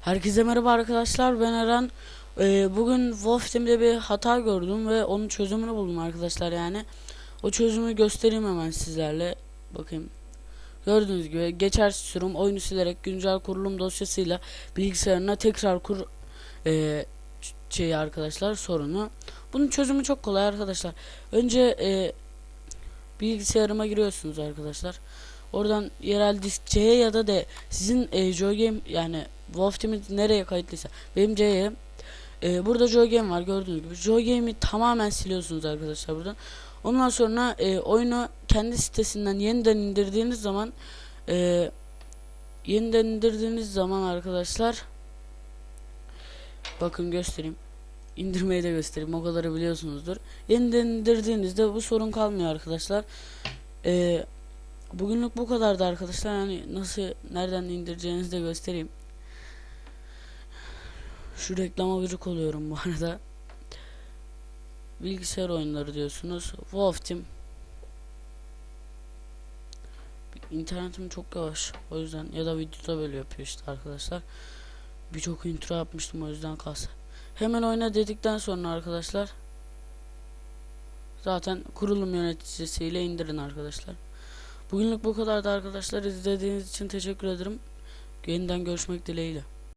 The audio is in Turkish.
Herkese merhaba arkadaşlar ben Eren. Ee, Bugün Wolf Team'de bir hata gördüm ve onun çözümünü buldum arkadaşlar yani. O çözümü göstereyim hemen sizlerle. Bakayım. Gördüğünüz gibi geçersiz sürüm oyunu silerek güncel kurulum dosyasıyla bilgisayarına tekrar kur e, şeyi arkadaşlar sorunu. Bunun çözümü çok kolay arkadaşlar. Önce e, bilgisayarıma giriyorsunuz arkadaşlar. Oradan yerel disk C ya da D. Sizin e, Joy yani Wolf nereye kayıtlıysa. Benim C'ye e, burada Joy Game var gördüğünüz gibi. Joy Game'i tamamen siliyorsunuz arkadaşlar buradan. Ondan sonra e, oyunu kendi sitesinden yeniden indirdiğiniz zaman e, yeniden indirdiğiniz zaman arkadaşlar bakın göstereyim. İndirmeyi de göstereyim o kadarı biliyorsunuzdur. Yeniden indirdiğinizde bu sorun kalmıyor arkadaşlar. Eee Bugünlük bu kadardı arkadaşlar. Yani nasıl nereden indireceğinizi de göstereyim. Şu reklama gıcık oluyorum bu arada. Bilgisayar oyunları diyorsunuz. Wolf Team. İnternetim çok yavaş. O yüzden ya da videoda böyle yapıyor işte arkadaşlar. Birçok intro yapmıştım o yüzden kalsa. Hemen oyna dedikten sonra arkadaşlar zaten kurulum yöneticisiyle indirin arkadaşlar. Bugünlük bu kadardı arkadaşlar. İzlediğiniz için teşekkür ederim. Yeniden görüşmek dileğiyle.